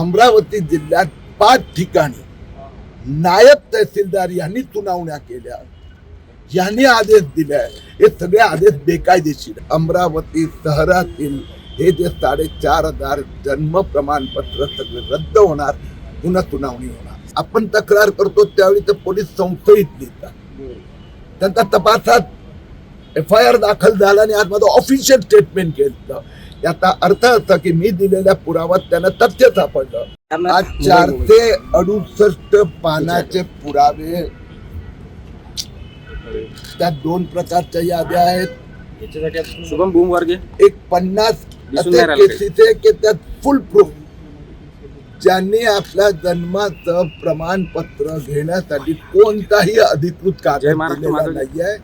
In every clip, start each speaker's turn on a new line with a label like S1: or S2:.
S1: अमरावती जिल्ह्यात पाच ठिकाणी नायब तहसीलदार यांनी सुनावण्या केल्या. यांनी आदेश दिले हे सगळे आदेश बेकायदेशीर. अमरावती शहरातील हे जे साडेचार हजार जन्म प्रमाणपत्र सगळे रद्द होणार पुन्हा सुनावणी होणार. आपण तक्रार करतो त्यावेळी तर पोलीस संशयित लिहितात त्यांचा तपासात एफ आय आर दाखल झाला आणि आज माझं ऑफिशियल स्टेटमेंट केलं याचा अर्थ असा की मी दिलेल्या पुराव्यात त्यांना तथ्य सापडलं. आज चारशे अडुसष्ट पानाचे पुरावे त्यात दोन प्रकारच्या याद्या आहेत.
S2: शुभम भूमवर्गे
S1: एक पन्नास असे केसेस आहे की त्यात फुल प्रूफ ज्यांनी आपल्या जन्माचं प्रमाणपत्र घेण्यासाठी कोणताही अधिकृत
S2: माधव.
S1: नाहीये.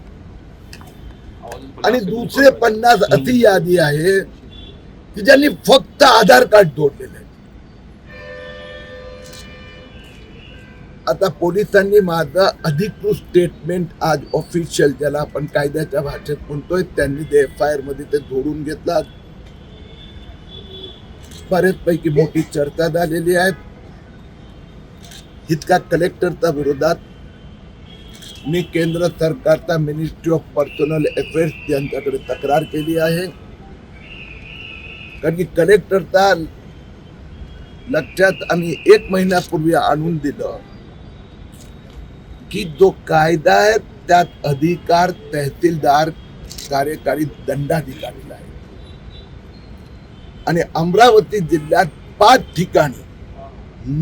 S1: आणि दुसरे पन्नास अशी यादी आहे की ज्यांनी फक्त आधार कार्ड जोडलेले. आता पोलिसांनी माझं अधिकृत स्टेटमेंट आज ऑफिशियल ज्याला आपण कायद्याच्या भाषेत म्हणतोय त्यांनी ते एफ आय आरमध्ये ते जोडून घेतला. बरेचपैकी मोठी चर्चा झालेली आहे. इतका कलेक्टरच्या विरोधात मी केंद्र सरकारचा मिनिस्ट्री ऑफ पर्सनल अफेअर्स यांच्याकडे तक्रार केली आहे. कारण की कलेक्टरचा लक्षात आम्ही एक महिन्यापूर्वी आणून दिलं की जो कायदा आहे त्यात अधिकार तहसीलदार कार्यकारी दंडाधिकारीला आहे. आणि अमरावती जिल्ह्यात पाच ठिकाणी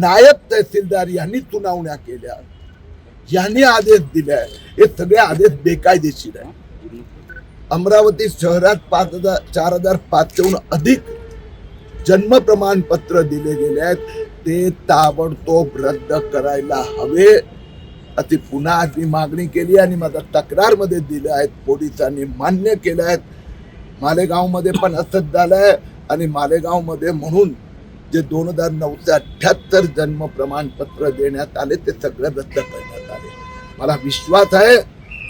S1: नायब तहसीलदार यांनी सुनावण्या केल्या. यांनी आदेश दिलाय. हे सगळे आदेश बेकायदेशीर आहे. अमरावती शहरात पाच हजार चार हजार पाचशेहून अधिक जन्म प्रमाणपत्र दिले गेले आहेत. ते ताबडतोब रद्द करायला हवे. अशी पुन्हा आज मी मागणी केली आणि माझा तक्रारमध्ये दिलं आहेत. पोलिसांनी मान्य केलं आहेत. मालेगावमध्ये पण असंच आहे आणि मालेगावमध्ये म्हणून जे दोन हजार नऊचे अठ्ठ्याहत्तर जन्म प्रमाणपत्र देण्यात आले ते सगळं रद्द करण्यात आले मला विश्वास आहे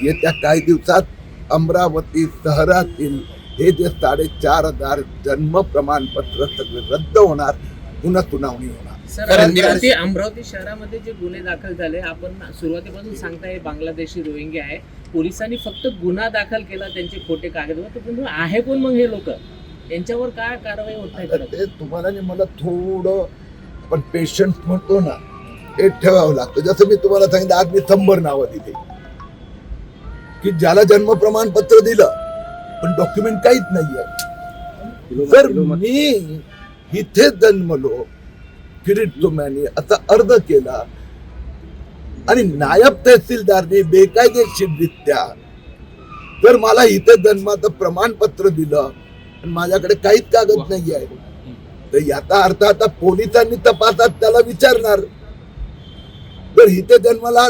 S1: येत्या काही दिवसात अमरावती शहरातील हे जे साडेचार हजार जन्म प्रमाणपत्र सगळे रद्द होणार पुन्हा सुनावणी होणार.
S3: सर अमरावती अमरावती शहरामध्ये जे गुन्हे दाखल झाले आपण सुरुवातीपासून सांगताय बांगलादेशी रोहिंग्या आहे. पोलिसांनी फक्त गुन्हा दाखल केला त्यांचे खोटे कागदपत्र आहे कोण मग हे लोक? यांच्यावर काय कारवाई होत?
S1: ते तुम्हाला मला थोडं आपण पेशन्स म्हणतो ना हे ठेवावं लागतं. जसं मी तुम्हाला सांगितलं आज मी शंभर नावं दिली. की ज्याला जन्म प्रमाणपत्र दिलं पण डॉक्युमेंट काहीच नाहीये. जर मी इथे जन्मलो किरीट तुम्यानी असा अर्ज केला. आणि नायब तहसीलदारने बेकायदेशीररित्या तर मला इथे जन्माचं प्रमाणपत्र दिलं आणि माझ्याकडे काहीच कागद नाही आहे तर याचा अर्थ आता पोलिसांनी तपासात त्याला विचारणार. तर इथे जन्माला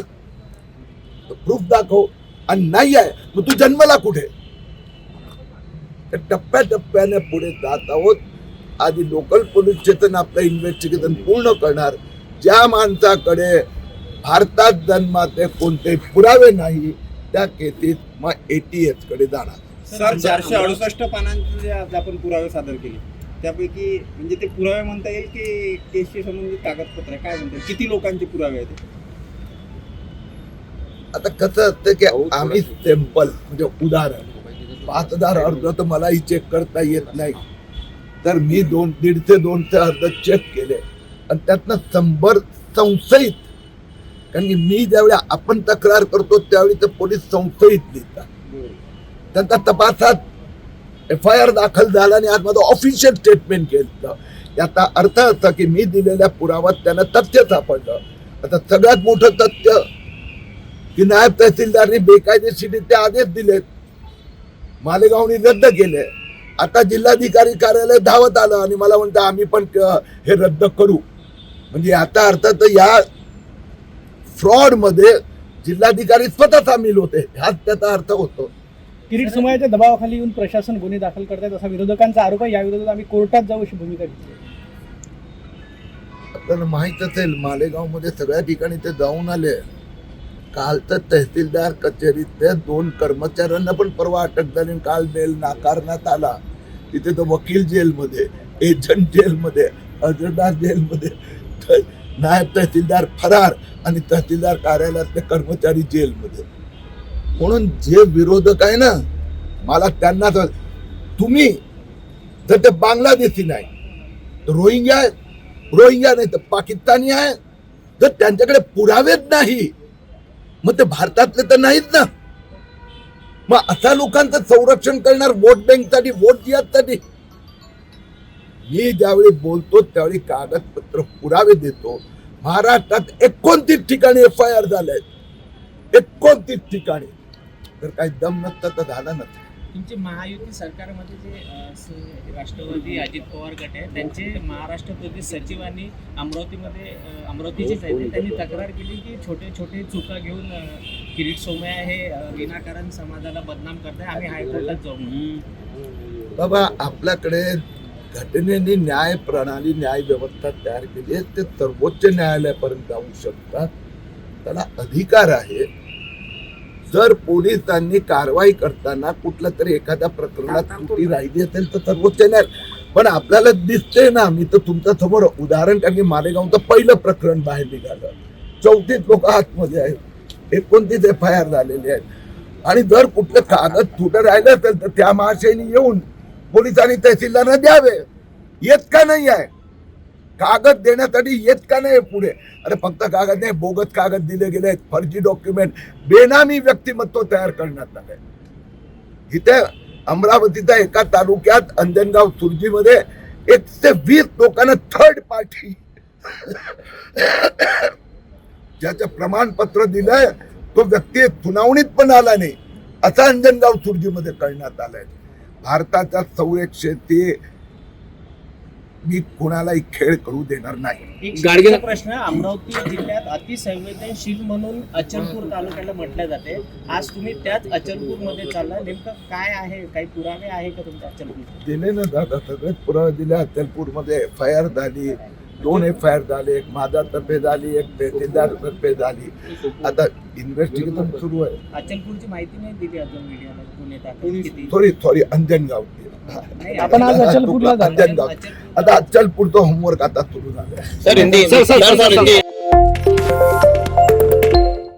S1: प्रूफ दाखव आणि नाही आहे मग तू जन्मला कुठे? तर टप्प्याटप्प्याने पुढे जात आहोत. आधी लोकल पोलीस स्टेशन आपलं इन्व्हेस्टिगेशन पूर्ण करणार. ज्या माणसाकडे भारतात जन्माचे कोणते पुरावे नाही त्या केसीत मग एटीएसकडे जाणार.
S4: सर चारशे अडुसष्ट पानांचे आपण पुरावे सादर केले त्यापैकी म्हणजे ते पुरावे म्हणता येईल की केसशी संबंधित कागदपत्र? काय म्हणता येईल? किती लोकांचे पुरावे आहेत?
S1: आता कसं असतं की आम्ही सॅम्पल म्हणजे उदाहरण. पाच हजार अर्ज तर मलाही चेक करता येत नाही. तर मी दोन दीडशे दोनशे अर्ज चेक केले. आणि त्यातनं शंभर संशयित. कारण की मी ज्यावेळी आपण तक्रार करतो त्यावेळी तर पोलीस संशयित लिहितात. त्यांचा तपासात एफ आय आर दाखल झाला आणि आज माझं ऑफिशियल स्टेटमेंट केलं याचा अर्थ असा की मी दिलेल्या पुराव्यात त्यांना तथ्य सापडलं. आता सगळ्यात मोठं तथ्य की नायब तहसीलदारनी बेकायदेशीरित्या आदेश दिलेत. मालेगावनी रद्द केले. आता जिल्हाधिकारी कार्यालय धावत आलं आणि मला म्हणतं आम्ही पण हे रद्द करू. म्हणजे याचा अर्थ तर या फ्रॉडमध्ये जिल्हाधिकारी स्वतः सामील होते. हाच त्याचा अर्थ होतो.
S5: किरीट समाजाच्या दबावाखाली येऊन प्रशासन गुन्हे दाखल करतायत असा विरोधकांचा आरोप आहे. या विरोधात आम्ही कोर्टात जाऊ अशी भूमिका घेतली
S1: आपल्याला माहीत असेल मालेगावमध्ये सगळ्या ठिकाणी ते जाऊन आले. काल तर तहसीलदार कचेरीतल्या दोन कर्मचाऱ्यांना पण परवा अटक झाली काल बेल नाकारण्यात आला. तिथे तर वकील जेलमध्ये एजंट जेलमध्ये अर्जदार जेलमध्ये नायब तहसीलदार फरार आणि तहसीलदार कार्यालयातले कर्मचारी जेलमध्ये. म्हणून जे विरोधक आहे ना मला त्यांना तर- तुम्ही जर ते बांगलादेशी नाही तर रोहिंग्या आहेत रोहिंग्या नाही तर पाकिस्तानी आहे जर त्यांच्याकडे पुरावेच नाही मग ते भारतातले तर नाहीत ना. मग अशा लोकांचं संरक्षण करणार वोट बँकसाठी वोट जिहादसाठी मी ज्यावेळी बोलतो त्यावेळी कागदपत्र पुरावे देतो. महाराष्ट्रात एकोणतीस ठिकाणी एफ आय आर झाले आहेत एकोणतीस ठिकाणी. तर काही दम नसता तर झाला नसता.
S3: तुमचे महायुती सरकारमध्ये जे राष्ट्रवादी अजित पवार गट आहे त्यांचे महाराष्ट्र प्रदेश सचिवांनी अमरावतीमध्ये अमरावतीचेच आहेत त्यांनी तक्रार केली की छोटे छोटे चुका घेऊन किरीट सोमय्या हे विनाकारण समाजाला बदनाम करताय आम्ही हायकोर्टात जाऊ
S1: बाबा आपल्याकडे घटनेने न्याय प्रणाली न्याय व्यवस्था तयार केली आहे ते सर्वोच्च न्यायालयापर्यंत जाऊ शकतात. त्याला अधिकार आहे. जर पोलिसांनी कारवाई करताना कुठल्या तरी एखाद्या प्रकरणात त्रुटी राहिली असेल तर सर्वोच्च न्यायालय. पण आपल्याला दिसते ना मी तर तुमच्यासमोर उदाहरण कारण की मालेगावचं पहिलं प्रकरण बाहेर निघालं. चौतीस लोक आतमध्ये आहेत. एकोणतीस एफ आय आर झालेले आहेत. आणि जर कुठलं कागद तुटं राहिलं असेल तर त्या महाशयनी येऊन पोलिसांनी तहसीलदारांना द्यावे. येत का नाही आहे? कागद देण्यासाठी येत का नाही पुढे? अरे फक्त कागद नाही बोगत कागद दिले गेले आहेत फर्जी डॉक्युमेंट बेनामी व्यक्तिमत्व तयार करण्यात आले इथे अमरावतीच्या एका तालुक्यात अंजनगाव सुरजीमध्ये एकशे वीस लोकांना थर्ड पार्टी ज्याचं प्रमाणपत्र दिलंय तो व्यक्ती सुनावणीत पण आला नाही असा अंजनगाव सुरजीमध्ये करण्यात आलंय. भारताच्या संरक्षेची मी कोणालाही खेळ करू देणार नाही.
S3: एक शेवटचा प्रश्न अमरावती जिल्ह्यात अतिसंवेदनशील म्हणून अचलपूर तालुक्याला म्हटलं जाते. आज तुम्ही त्याच अचलपूरमध्ये चालला नेमकं काय आहे? काही पुरावे आहे का तुमच्या अचलपूर
S1: दिले ना दादा सगळेच पुरावे दिले. अचलपूरमध्ये एफ आय आर झाली. दोन एफ आय आर झाले एक माझा तर्फे झाली एक तर्फे झाली. आता इन्व्हेस्टिगेशन सुरू आहे.
S3: अचलपूरची माहिती नाही दिली अजून मीडियाला पुणे दाखल किती?
S1: सॉरी सॉरी अंजनगाव
S3: नाही,
S5: आपण आज अचलपूरला जाणार.
S1: अंजनगाव.
S3: अचलपूर-
S1: आता अचलपूरचं होमवर्क आता सुरू झालं